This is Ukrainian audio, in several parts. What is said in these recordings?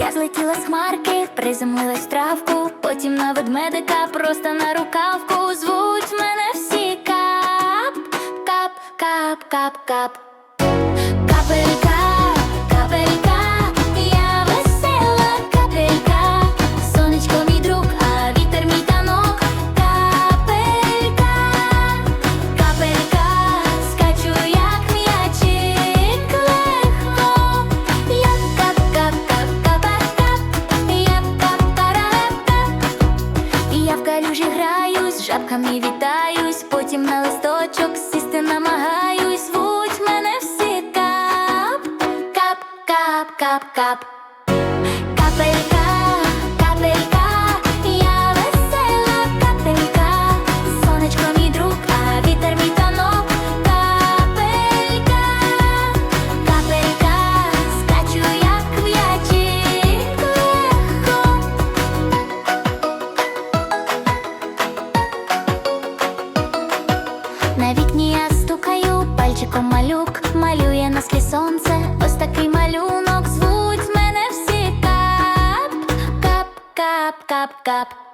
Я злетіла з хмарки, приземлилась в травку, потім на ведмедика, просто на рукавку звуть мене всі кап, кап, кап, кап, кап. Калюжі граюсь, жабками вітаюсь, потім на листочок сісти намагаюсь, звуть мене всі кап, кап, кап, кап, кап. на вікні я стукаю, пальчиком малюк малює на склі сонце. Ось такий малюнок звуть мене всі кап, кап, кап, кап, кап.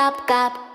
กับกับ